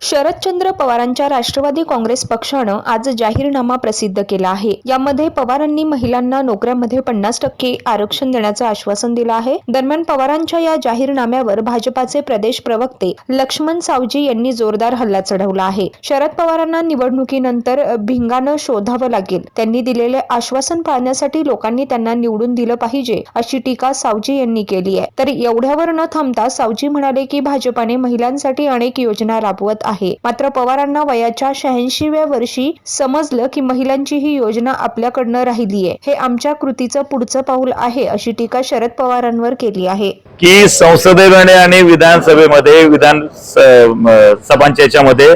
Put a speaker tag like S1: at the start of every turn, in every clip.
S1: Sharadchandra पवारांच्या राष्ट्रवादी काँग्रेस पक्षानं आज जाहीरनामा प्रसिद्ध केला आहे. यामध्ये पवारांनी महिलांना नोकऱ्यांमध्ये पन्नास टक्के आरक्षण देण्याचं आश्वासन दिलं आहे. दरम्यान पवारांच्या या जाहीरनाम्यावर भाजपाचे प्रदेश प्रवक्ते लक्ष्मण सावजी यांनी जोरदार हल्ला चढवला आहे. शरद पवारांना निवडणुकीनंतर भिंगानं शोधावं लागेल. त्यांनी दिलेले आश्वासन पाळण्यासाठी लोकांनी त्यांना निवडून दिलं पाहिजे अशी टीका सावजी यांनी केली आहे. तर एवढ्यावर न थांबता सावजी म्हणाले की भाजपाने महिलांसाठी अनेक योजना राबवत आहे. मात्र पवारांना वयाच्या शहाऐंशीव्या वर्षी समजलं की महिलांची ही योजना आपल्याकडनं राहिली आहे. हे आमच्या कृतीचं पुढचं पाऊल आहे अशी टीका शरद पवारांवर केली आहे.
S2: की संसदेमध्ये आणि विधानसभेमध्ये विधान सभांच्या याच्यामध्ये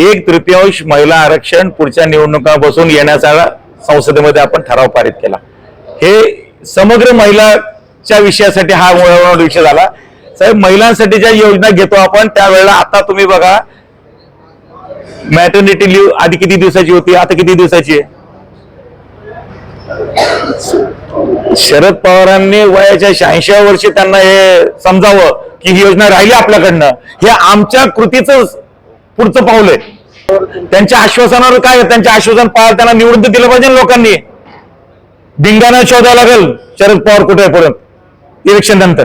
S2: एक तृतीयांश महिला आरक्षण पुढच्या निवडणुका बसून येण्याचा संसदेमध्ये आपण ठराव पारित केला. हे समग्र महिलाच्या विषयासाठी हा विषय झाला. साहेब महिलांसाठी ज्या योजना घेतो आपण त्यावेळेला आता तुम्ही बघा मॅटर्निटी लिव्ह आधी किती दिवसाची होती आता किती दिवसाची आहे? शरद पवारांनी वयाच्या शहाऐंशी वर्षी त्यांना हे समजावं की ही योजना राहिली आपल्याकडनं. हे आमच्या कृतीच पुढचं पाऊल आहे. त्यांच्या आश्वासनावर काय त्यांच्या आश्वासन पाळ त्यांना निवडून दिलं पाहिजे लोकांनी. भिंगानं शोधावं लागेल शरद पवार कुठे आहे इलेक्शन नंतर.